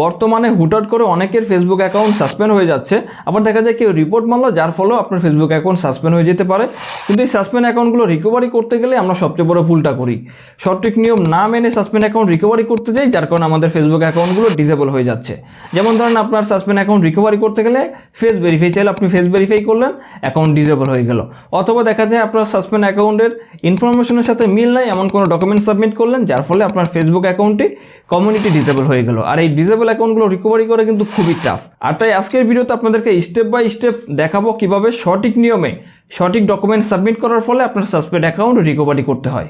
বর্তমানে হুটহাট করে অনেকের ফেসবুক অ্যাকাউন্ট সাসপেন্ড হয়ে যাচ্ছে। আবার দেখা যায় কেউ রিপোর্ট মারলো, যার ফলেও আপনার ফেসবুক অ্যাকাউন্ট সাসপেন্ড হয়ে যেতে পারে। কিন্তু এই সাসপেন্ড অ্যাকাউন্টগুলো রিকভারি করতে গেলে আমরা সবচেয়ে বড় ভুলটা করি। সঠিক নিয়ম না মেনে সাসপেন্ড অ্যাকাউন্ট রিকভারি করতে যাই, যার কারণে আমাদের ফেসবুক অ্যাকাউন্টগুলো ডিসেবল হয়ে যাচ্ছে। যেমন ধরেন আপনার সাসপেন্ড অ্যাকাউন্ট রিকভারি করতে গেলে ফেস ভেরিফাই চাইলে আপনি ফেস ভেরিফাই করলেন অ্যাকাউন্ট ডিসেবল হয়ে গেল। অথবা দেখা যায় আপনার সাসপেন্ড অ্যাকাউন্টের ইনফরমেশনের সাথে মিল নাই, এমন কোনো ডকুমেন্ট সাবমিট করলেন, যার ফলে আপনার ফেসবুক অ্যাকাউন্টটি কমিউনিটি ডিসেবল হয়ে গেল। আর এই ডিসেবল অ্যাকাউন্টগুলো রিকভারি করা কিন্তু খুবই টাফ আর তাই আজকের ভিডিওতে আপনাদেরকে স্টেপ বাই স্টেপ দেখাবো কীভাবে সঠিক নিয়মে সঠিক ডকুমেন্ট সাবমিট করার ফলে আপনার সাসপেন্ড অ্যাকাউন্ট রিকভারি করতে হয়।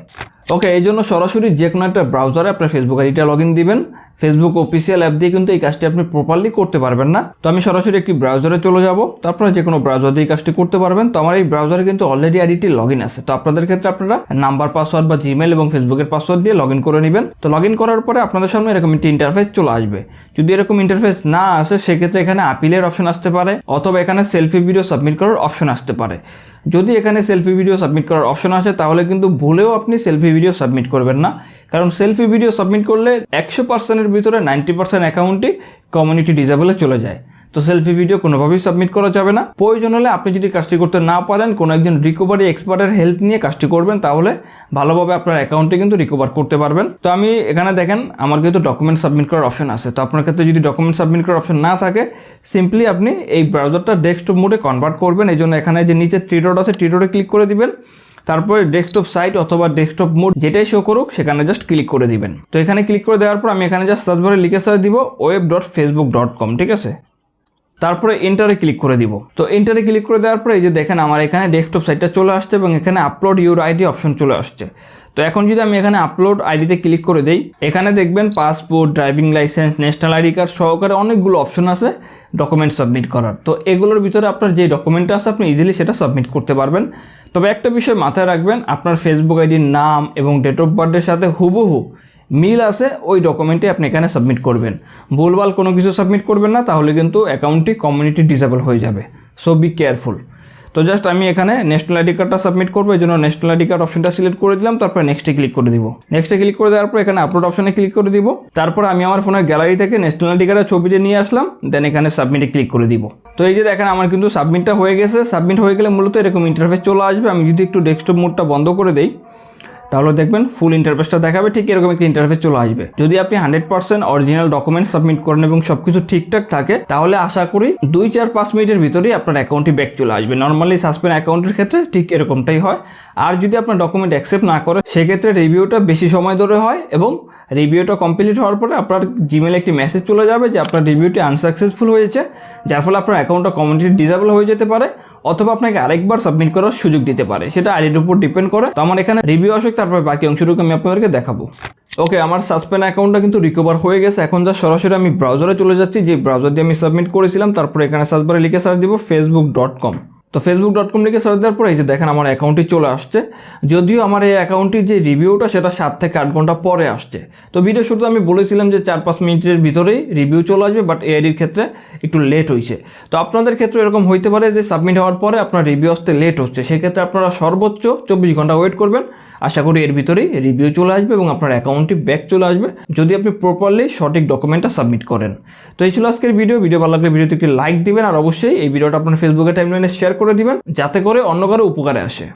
ওকে এই জন্য সরাসরি যে কোনো একটা ব্রাউজারে আপনার ফেসবুক আইডিটা লগ ইন দিবেন। ফেসবুক অফিসিয়াল অ্যাপ দিয়ে কিন্তু এই কাজটি আপনি প্রপারলি করতে পারবেন না। তো আমি সরাসরি একটি ব্রাউজারে চলে যাব। তো আপনারা যে কোনো ব্রাউজার দিয়ে কাজটি করতে পারবেন। তো আমার এই ব্রাউজারে কিন্তু অলরেডি আইডিটি লগ ইন আছে। তো আপনাদের ক্ষেত্রে আপনারা নাম্বার পাসওয়ার্ড বা জিমেল এবং ফেসবুকের পাসওয়ার্ড দিয়ে লগ ইন করে নেবেন। তো লগ ইন করার পরে আপনাদের সামনে এরকম একটি ইন্টারফেস চলে আসবে। যদি এরকম ইন্টারফেস না আসে, সেক্ষেত্রে এখানে আপিলের অপশন আসতে পারে অথবা এখানে সেলফি ভিডিও সাবমিট করার অপশন আসতে পারে। যদি এখানে সেলফি ভিডিও সাবমিট করার অপশন আসে, তাহলে কিন্তু ভুলেও আপনি সেলফি ভিডিও সাবমিট করবেন না। কারণ সেলফি ভিডিও সাবমিট করলে একশো পার্সেন্টের ভিতরে নাইনটি পার্সেন্ট অ্যাকাউন্টই কমিউনিটি ডিজেবলে চলে যায়। তো সেলফি ভিডিও কোনোভাবেই সাবমিট করা যাবে না। প্রয়োজন হলে আপনি যদি কাজটি করতে না পারেন, কোনো একজন রিকভারি এক্সপার্টের হেল্প নিয়ে কাজটি করবেন, তাহলে ভালোভাবে আপনার অ্যাকাউন্টে কিন্তু রিকভার করতে পারবেন। তো আমি এখানে দেখেন, আমার কিন্তু ডকুমেন্ট সাবমিট করার অপশন আছে। তো আপনার ক্ষেত্রে যদি ডকুমেন্ট সাবমিট করার অপশন না থাকে সিম্পলি আপনি এই ব্রাউজারটা ডেস্কটপ মোডে কনভার্ট করবেন। এই জন্য এখানে যে নিচে থ্রি ডট আছে থ্রি ডটে ক্লিক করে দিবেন। তারপরে ডেস্কটপ সাইট অথবা ডেস্কটপ মোড যেটাই শো করুক, সেখানে জাস্ট ক্লিক করে দিবেন। তো এখানে ক্লিক করে দেওয়ার পর আমি এখানে জাস্ট সার্চ বারে লিখে সার্চ দিব web dot Facebook dot com ঠিক আছে? তারপরে এন্টারে ক্লিক করে দিব। তো এন্টারে ক্লিক করে দেওয়ার পরে এই যে দেখেন আমার এখানে ডেস্কটপ সাইটটা চলে আসছে এবং এখানে আপলোড ইউর আইডি অপশন চলে আসছে। তো এখন যদি আমি এখানে আপলোড আইডিতে ক্লিক করে দেই, এখানে দেখবেন passport driving licence national ID card সহকারে অনেকগুলো অপশন আছে ডকুমেন্ট সাবমিট করার। তো এগুলোর ভিতরে আপনার যে ডকুমেন্টটা আছে, আপনি ইজিলি সেটা সাবমিট করতে পারবেন। তবে একটা বিষয় মাথায় রাখবেন, আপনার ফেসবুক আইডির নাম এবং ডেট অফ বার্থের সাথে হুবহু মিল আছে, ওই ডকুমেন্টে আপনি এখানে সাবমিট করবেন। ভুলভাল কোনো কিছু সাবমিট করবেন না, তাহলে কিন্তু অ্যাকাউন্টটি কমিউনিটি ডিসেবল হয়ে যাবে। সো বি কেয়ারফুল তো জাস্ট আমি এখানে ন্যাশনাল আইডি কার্ডটা সাবমিট করব, এই জন্য ন্যাশনাল আইডি কার্ড অপশনটা সিলেক্ট করে দিলাম, তারপর নেক্সটে ক্লিক করে দিব। নেক্সটে ক্লিক করে দেওয়ার পর এখানে আপলোড অপশনে ক্লিক করে দিব। তারপর আমি আমার ফোনের গ্যালারি থেকে ন্যাশনাল আইডি কার্ডের ছবিটা নিয়ে আসলাম দেন এখানে সাবমিটে ক্লিক করে দিব। তো এই যে দেখেন, আমার কিন্তু সাবমিটটা হয়ে গেছে। সাবমিট হয়ে গেলে মূলত এরকম ইন্টারফেস চলে আসবে। আমি যদি একটু ডেস্কটপ মোডটা বন্ধ করে দেই তাহলে দেখবেন ফুল ইন্টারফেসটা দেখাবে, ঠিক এরকম একটা ইন্টারফেস চলে আসবে। যদি আপনি hundred percent original document submit করেন এবং সবকিছু ঠিকঠাক থাকে, তাহলে আশা করি দুই, চার, পাঁচ মিনিটের ভিতরেই আপনার অ্যাকাউন্টটি ব্যাক চলে আসবে। নর্মালি সাসপেন্ড অ্যাকাউন্টের ক্ষেত্রে ঠিক এরকমটাই হয়। আর যদি আপনার ডকুমেন্ট অ্যাকসেপ্ট না করে, সেক্ষেত্রে রিভিউটা বেশি সময় ধরে হয় এবং রিভিউটা কমপ্লিট হওয়ার পরে আপনার জিমেলে একটি মেসেজ চলে যাবে যে আপনার রিভিউটি আনসাকসেসফুল হয়েছে, যার ফলে আপনার অ্যাকাউন্টটা কমিউনিটি ডিসেবল হয়ে যেতে পারে, অথবা আপনাকে আরেকবার সাবমিট করার সুযোগ দিতে পারে। সেটা আইডির উপর ডিপেন্ড করে। তো আমার এখানে রিভিউ আসুক তারপর বাকি অংশটুকু আমি আপনাদেরকে দেখাবো। ওকে আমার সাসপেন্ড অ্যাকাউন্টটা কিন্তু রিকভার হয়ে গেছে। এখন যা সরাসরি আমি ব্রাউজারে চলে যাচ্ছি, যে ব্রাউজার দিয়ে আমি সাবমিট করেছিলাম, তারপরে এখানে সার্চ লিখে সার দিব ফেসবুক ডট কম তো ফেসবুক ডট কম লিখে সার্চ দেওয়ার পরে এই যে দেখেন আমার অ্যাকাউন্টটি চলে আসছে। যদিও আমার এই অ্যাকাউন্টটির যে রিভিউটা সেটা সাত থেকে আট ঘণ্টা পরে আসছে। তো ভিডিও শুরুতে আমি বলেছিলাম যে চার পাঁচ মিনিটের ভিতরেই রিভিউ চলে আসবে বাট এআইডির ক্ষেত্রে একটু লেট হয়েছে। তো আপনাদের ক্ষেত্রে এরকম হইতে পারে যে সাবমিট হওয়ার পরে আপনার রিভিউ আসতে লেট হচ্ছে। সেক্ষেত্রে আপনারা সর্বোচ্চ চব্বিশ ঘণ্টা ওয়েট করবেন। আশা করি এর ভিতরেই রিভিউ চলে আসবে এবং আপনার অ্যাকাউন্টটি ব্যাক চলে আসবে। যদি আপনি প্রপারলি সঠিক ডকুমেন্টটা সাবমিট করেন। তো এই ছিল আজকের ভিডিও ভিডিও ভালো লাগলে ভিডিওতে একটি লাইক দিবেন। আর অবশ্যই এই ভিডিওটা আপনার ফেসবুকে টাইমলাইনে শেয়ার করে দিবেন যাতে করে অন্য কারও উপকারে আসে।